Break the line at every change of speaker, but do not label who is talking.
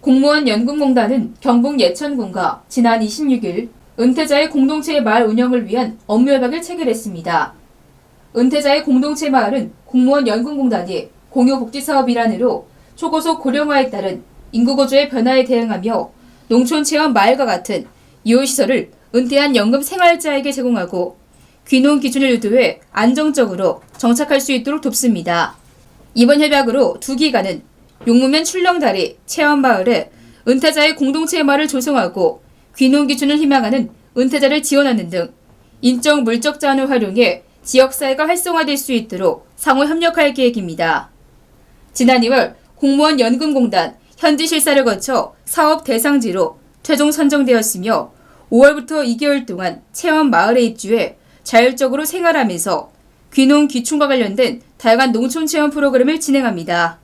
공무원 연금공단은 경북 예천군과 지난 26일 은퇴자의 공동체 마을 운영을 위한 업무 협약을 체결했습니다. 은퇴자의 공동체 마을은 공무원 연금공단이 공유복지사업 일환으로 초고속 고령화에 따른 인구구조의 변화에 대응하며 농촌 체험 마을과 같은 이용시설을 은퇴한 연금 생활자에게 제공하고 귀농 기준을 유도해 안정적으로 정착할 수 있도록 돕습니다. 이번 협약으로 두 기관은 용무면 출렁다리 체험마을에 은퇴자의 공동체 마을을 조성하고 귀농 기준을 희망하는 은퇴자를 지원하는 등 인적 물적 자원을 활용해 지역사회가 활성화될 수 있도록 상호 협력할 계획입니다. 지난 2월 공무원 연금공단 현지 실사를 거쳐 사업 대상지로 최종 선정되었으며 5월부터 2개월 동안 체험 마을에 입주해 자율적으로 생활하면서 귀농 귀촌과 관련된 다양한 농촌 체험 프로그램을 진행합니다.